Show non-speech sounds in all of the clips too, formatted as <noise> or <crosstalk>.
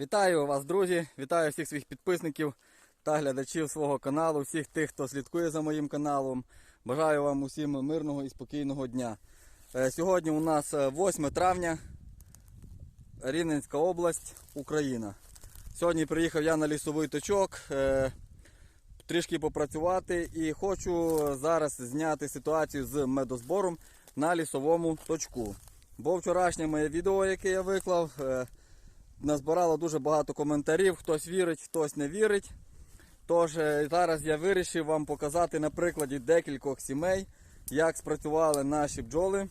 Вітаю вас, друзі! Вітаю всіх своїх підписників та глядачів свого каналу, всіх тих, хто слідкує за моїм каналом. Бажаю вам усім мирного і спокійного дня. Е, Сьогодні у нас е, 8 травня, Рівненська область, Україна. Сьогодні приїхав я на лісовий точок, е, трішки попрацювати і хочу зараз зняти ситуацію з медозбором на лісовому точку. Бо вчорашнє моє відео, яке я виклав, е, назбирало дуже багато коментарів. Хтось вірить, хтось не вірить. Тож е, зараз я вирішив вам показати на прикладі декількох сімей, як спрацювали наші бджоли.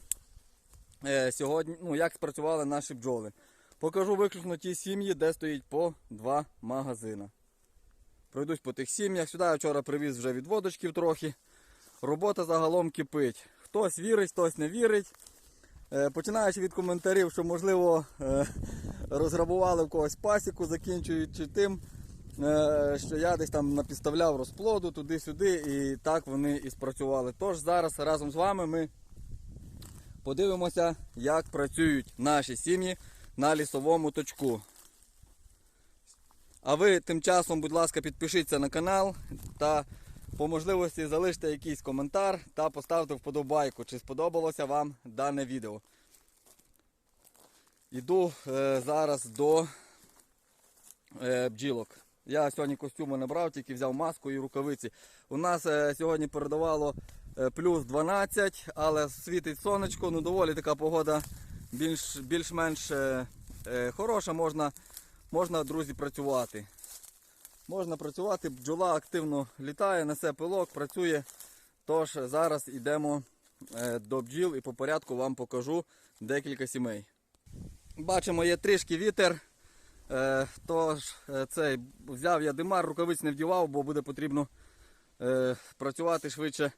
Е, Сьогодні, ну, як спрацювали наші бджоли. Покажу виключно ті сім'ї, де стоїть по два магазини. Пройдусь по тих сім'ях. Сюди я вчора привіз вже відводочків трохи. Робота загалом кипить. Хтось вірить, хтось не вірить. Е, Починаючи від коментарів, що можливо е, розграбували в когось пасіку, закінчуючи тим, е, що я десь там напідставляв розплоду туди-сюди, і так вони і спрацювали. Тож зараз разом з вами ми подивимося, як працюють наші сім'ї на лісовому точку. А ви тим часом, будь ласка, підпишіться на канал та по можливості залиште якийсь коментар та поставте вподобайку, чи сподобалося вам дане відео. Іду е, зараз до е, бджілок. Я сьогодні костюми не брав, тільки взяв маску і рукавиці. У нас е, сьогодні передавало е, плюс 12, але світить сонечко, ну доволі така погода більш, більш-менш е, е, хороша, можна, можна, друзі, працювати. Можна працювати, бджола активно літає, несе пилок, працює. Тож зараз йдемо е, до бджіл і по порядку вам покажу декілька сімей. Бачимо, є трішки вітер. Е, тож е, цей взяв я димар, рукавиць не вдівав, бо буде потрібно працювати швидше.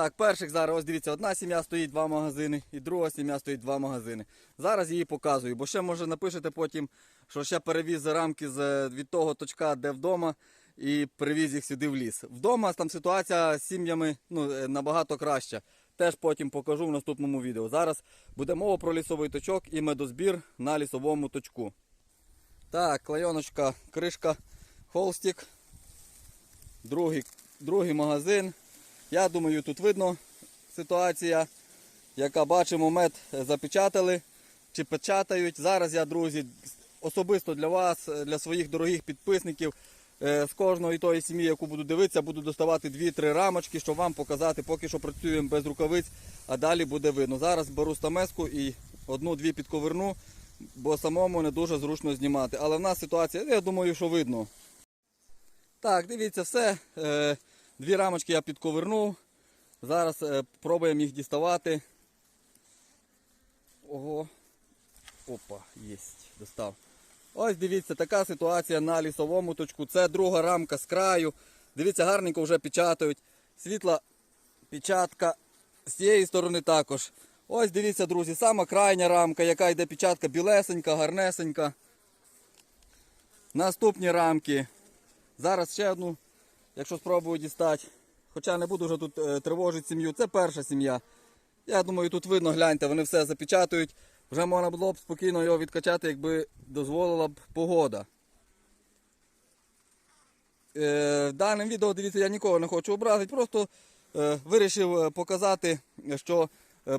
Так, перших зараз, ось дивіться, одна сім'я стоїть два магазини, і друга сім'я стоїть два магазини. Зараз її показую, бо ще може напишете потім, що ще перевіз рамки з, від того точка, де вдома, і привіз їх сюди в ліс. Вдома там ситуація з сім'ями ну, е, набагато краща. Теж потім покажу в наступному відео. Зараз буде мова про лісовий точок і медозбір на лісовому точку. Так, клейоночка, кришка, холстик. Другий, другий магазин. Я думаю, тут видно ситуація, яка бачимо, мед запечатали чи печатають. Зараз я, друзі, особисто для вас, для своїх дорогих підписників, е, з кожної тої сім'ї, яку буду дивитися, буду доставати 2-3 рамочки, щоб вам показати, поки що працюємо без рукавиць, а далі буде видно. Зараз беру стамеску і одну-дві підковерну, бо самому не дуже зручно знімати. Але в нас ситуація, я думаю, що видно. Так, дивіться, все. Дві рамочки я підковернув. Зараз е, пробуємо їх діставати. Ого. Опа, єсть, достав. Ось дивіться, така ситуація на лісовому точку. Це друга рамка з краю. Дивіться, гарненько вже печатають. Світла печатка з цієї сторони також. Ось дивіться, друзі, сама крайня рамка, яка йде печатка білесенька, гарнесенька. Наступні рамки. Зараз ще одну, якщо спробую дістати. Хоча не буду вже тут е, тривожити сім'ю. Це перша сім'я. Я думаю, тут видно, гляньте, вони все запечатують. Вже можна було б спокійно його відкачати, якби дозволила б погода. Е, даним відео, дивіться, я нікого не хочу образити, просто е, вирішив показати, що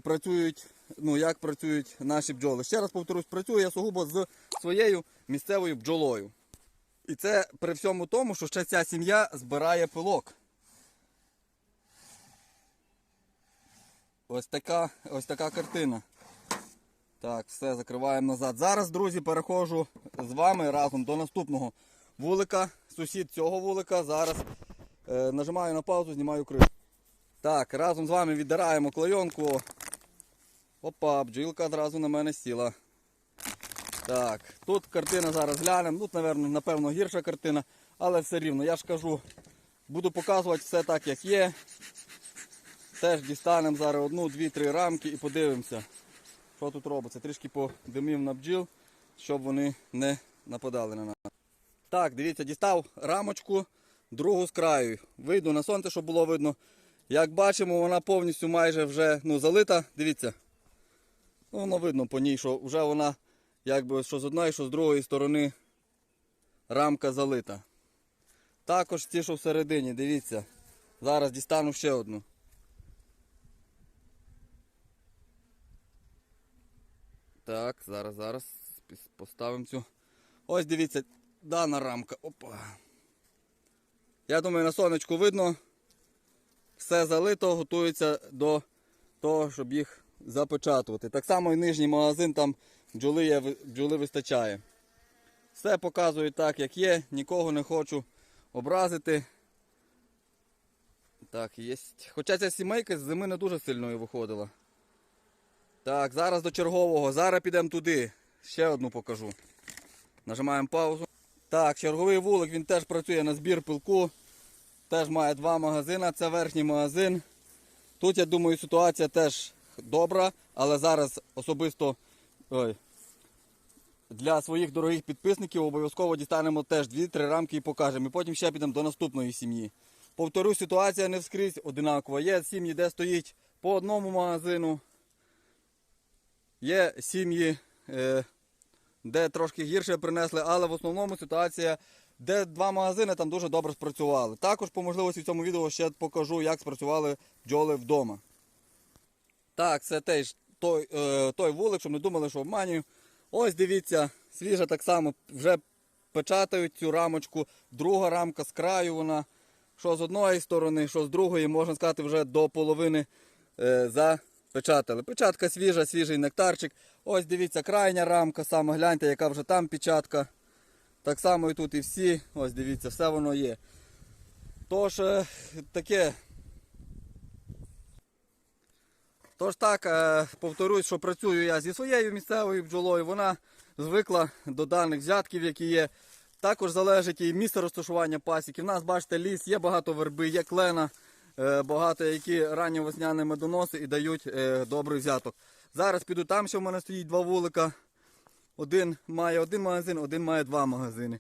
працюють, ну, як працюють наші бджоли. Ще раз повторюсь, працюю я сугубо з своєю місцевою бджолою. І це при всьому тому, що ще ця сім'я збирає пилок. Ось така, ось така картина. Так, все, закриваємо назад. Зараз, друзі, переходжу з вами разом до наступного вулика. Сусід цього вулика. Зараз е, нажимаю на паузу, знімаю кришку. Так, разом з вами віддираємо клейонку. Опа, бджілка одразу на мене сіла. Так, тут картина зараз глянемо. Тут, напевно, гірша картина, але все рівно, я ж кажу, буду показувати все так, як є. Теж дістанемо зараз одну, дві, три рамки і подивимося, що тут робиться. Трішки подимів на бджіл, щоб вони не нападали на нас. Так, дивіться, дістав рамочку, другу з краю. Вийду на сонце, щоб було видно. Як бачимо, вона повністю майже вже ну, залита. Дивіться. Ну, воно видно по ній, що вже вона якби що з одної, що з другої сторони рамка залита. Також ті, що всередині, дивіться. Зараз дістану ще одну. Так, зараз, зараз поставимо цю. Ось дивіться, дана рамка. Опа. Я думаю, на сонечку видно. Все залито, готується до того, щоб їх запечатувати. Так само і нижній магазин, там бджоли, є, бджоли вистачає. Все показую так, як є, нікого не хочу образити. Так, є. Хоча ця сімейка з зими не дуже сильною виходила. Так, зараз до чергового. Зараз підемо туди. Ще одну покажу. Нажимаємо паузу. Так, черговий вулик, він теж працює на збір пилку. Теж має два магазини. Це верхній магазин. Тут, я думаю, ситуація теж добра, але зараз особисто ой, для своїх дорогих підписників обов'язково дістанемо теж 2-3 рамки і покажемо. І потім ще підемо до наступної сім'ї. Повторю, ситуація не вскрізь одинакова. Є сім'ї, де стоїть по одному магазину. Є сім'ї, е, де трошки гірше принесли, але в основному ситуація, де два магазини там дуже добре спрацювали. Також по можливості в цьому відео ще покажу, як спрацювали бджоли вдома. Так, це теж той, е, той вулик, щоб не думали, що обманюю. Ось дивіться, свіжа так само вже печатають цю рамочку. Друга рамка з краю вона. Що з одної сторони, що з другої, можна сказати, вже до половини е, запечатали. Печатка свіжа, свіжий нектарчик. Ось дивіться, крайня рамка, саме гляньте, яка вже там печатка. Так само і тут і всі. Ось дивіться, все воно є. Тож, е, таке. Тож так, е, повторюсь, що працюю я зі своєю місцевою бджолою. Вона звикла до даних взятків, які є. Також залежить і місце розташування пасіки. У нас, бачите, ліс, є багато верби, є клена, е, багато які ранньовесняні медоноси і дають е, добрий взяток. Зараз піду там, що в мене стоїть два вулика. Один має один магазин, один має два магазини.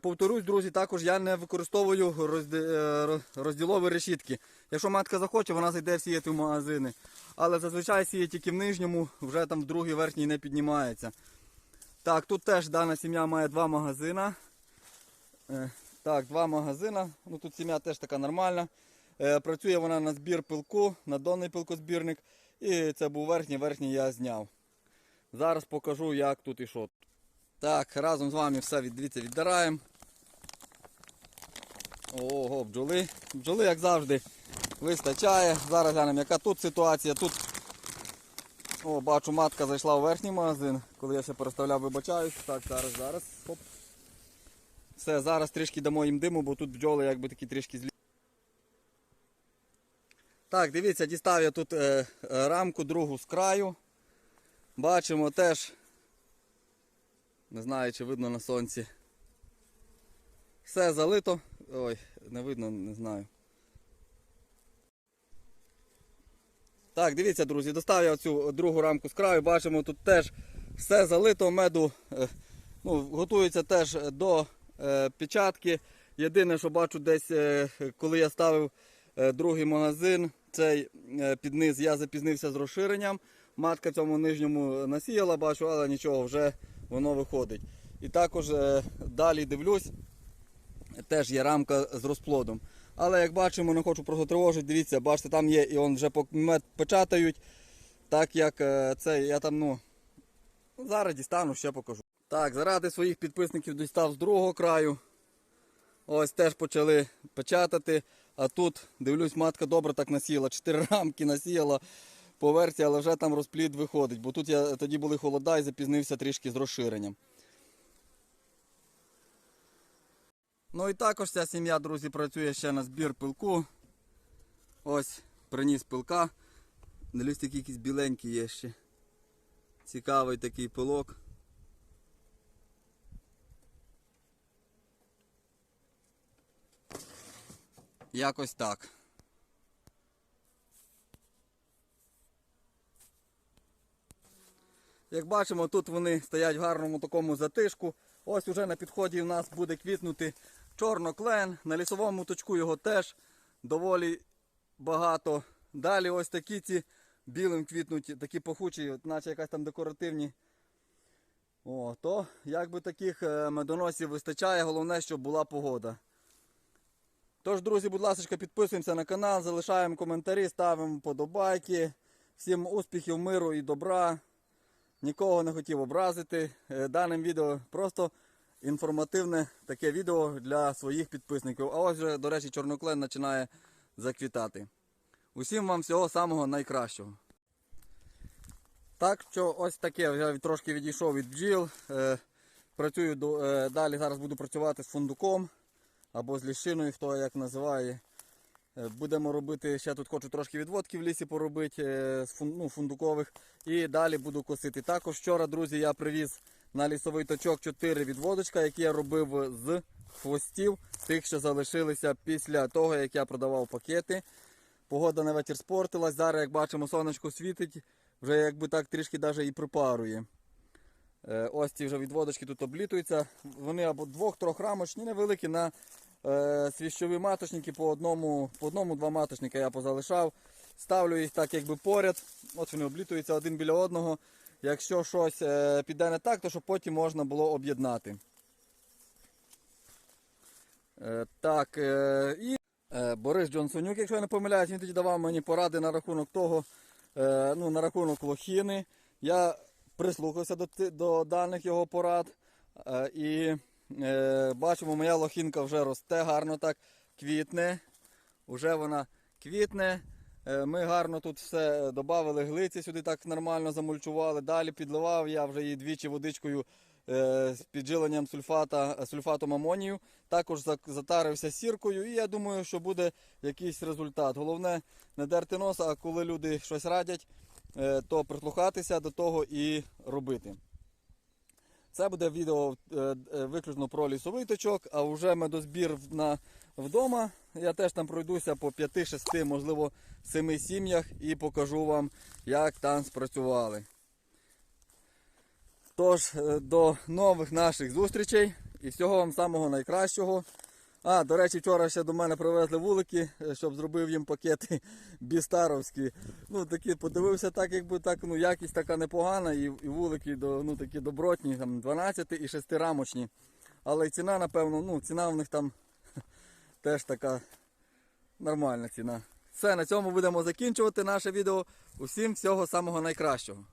Повторюсь, друзі, також я не використовую розді- розділові решітки. Якщо матка захоче, вона зайде сіяти в магазини. Але зазвичай сіє тільки в нижньому, вже там в другий верхній не піднімається. Так, тут теж дана сім'я має два магазина. Е, Так, два магазина. Ну, тут сім'я теж така нормальна. Е, Працює вона на збір пилку, на донний пилкозбірник. І це був верхній, верхній я зняв. Зараз покажу, як тут і що. Так, разом з вами все від, дивіться, віддираємо. Ого, бджоли. Бджоли, як завжди, вистачає. Зараз глянемо, яка тут ситуація. Тут о, бачу, матка зайшла у верхній магазин. Коли я ще переставляв, вибачаюсь. Так, зараз, зараз. Хоп. Все, зараз трішки дамо їм диму, бо тут бджоли якби такі трішки злі. Так, дивіться, дістав я тут е, рамку другу з краю. Бачимо теж. Не знаю, чи видно на сонці. Все залито. Ой, не видно, не знаю. Так, дивіться, друзі, достав я цю другу рамку з краю. Бачимо, тут теж все залито меду. е, Ну, готується теж до е, печатки. Єдине, що бачу десь, е, коли я ставив другий магазин, цей е, під низ я запізнився з розширенням. Матка цьому нижньому насіяла, бачу, але нічого, вже воно виходить. І також далі дивлюсь, теж є рамка з розплодом. Але як бачимо, не хочу просто тривожити, дивіться, бачите, там є і он вже печатають. Так як е, це я там, ну, зараз дістану, ще покажу. Так, заради своїх підписників дістав з другого краю. Ось теж почали печатати. А тут, дивлюсь, матка добре так насіяла. Чотири рамки насіяла по версії, але вже там розплід виходить. Бо тут я тоді були холода і запізнився трішки з розширенням. Ну і також ця сім'я, друзі, працює ще на збір пилку. Ось, приніс пилка. Дивлюсь, такий якийсь біленький є ще. Цікавий такий пилок. Якось так. Як бачимо, тут вони стоять в гарному такому затишку. Ось уже на підході в нас буде квітнути чорноклен. На лісовому точку його теж доволі багато. Далі ось такі ці білим квітнуть, такі пахучі, наче якась там декоративні О, то якби таких е, медоносів вистачає, головне, щоб була погода. Тож, друзі, будь ласка, підписуємося на канал, залишаємо коментарі, ставимо подобайки. Всім успіхів, миру і добра. Нікого не хотів образити. Е, Даним відео просто інформативне таке відео для своїх підписників. А ось до речі, чорноклен починає заквітати. Усім вам всього самого найкращого. Так що ось таке, я трошки відійшов від бджіл. Е, працюю е, далі, зараз буду працювати з фундуком або з ліщиною, хто як називає. Е, Будемо робити, ще тут хочу трошки відводки в лісі поробити ну, фундукових. І далі буду косити. Також вчора, друзі, я привіз на лісовий точок 4 відводочка, які я робив з хвостів, тих, що залишилися після того, як я продавав пакети. Погода на вечір спортилась. Зараз, як бачимо, сонечко світить, вже якби так трішки даже і припарує. Е, Ось ці вже відводочки тут облітуються. Вони або двох-трьох рамочні, невеликі на е, свіщові маточники по одному, по одному-два маточника я позалишав. Ставлю їх так якби поряд. От вони облітуються один біля одного. Якщо щось е, піде не так, то щоб потім можна було об'єднати. Е, так, е, і Борис Джонсонюк, якщо я не помиляюсь, він тоді давав мені поради на рахунок того, ну, на рахунок лохіни. Я прислухався до, до даних його порад. І бачимо, моя лохінка вже росте гарно так, квітне. Уже вона квітне. Е, Ми гарно тут все додали глиці сюди, так нормально замульчували. Далі підливав я вже її двічі водичкою е, з піджиленням сульфата, сульфатом амонію. Також затарився сіркою, і я думаю, що буде якийсь результат. Головне не дерти носа, а коли люди щось радять, е, то прислухатися до того і робити. Це буде відео е, е, виключно про лісовий точок, а вже медозбір на, вдома. Я теж там пройдуся по 5-6, можливо, 7 сім'ях і покажу вам, як там спрацювали. Тож, е, до нових наших зустрічей і всього вам самого найкращого. А, до речі, вчора ще до мене привезли вулики, е, щоб зробив їм пакети <laughs> бістаровські. Ну, такі подивився, так якби так, ну, якість така непогана, і, і вулики ну, такі добротні, там 12 і 6 рамочні. Але ціна, напевно, ну, ціна в них там <laughs> теж така нормальна ціна. Все, на цьому будемо закінчувати наше відео. Усім всього самого найкращого.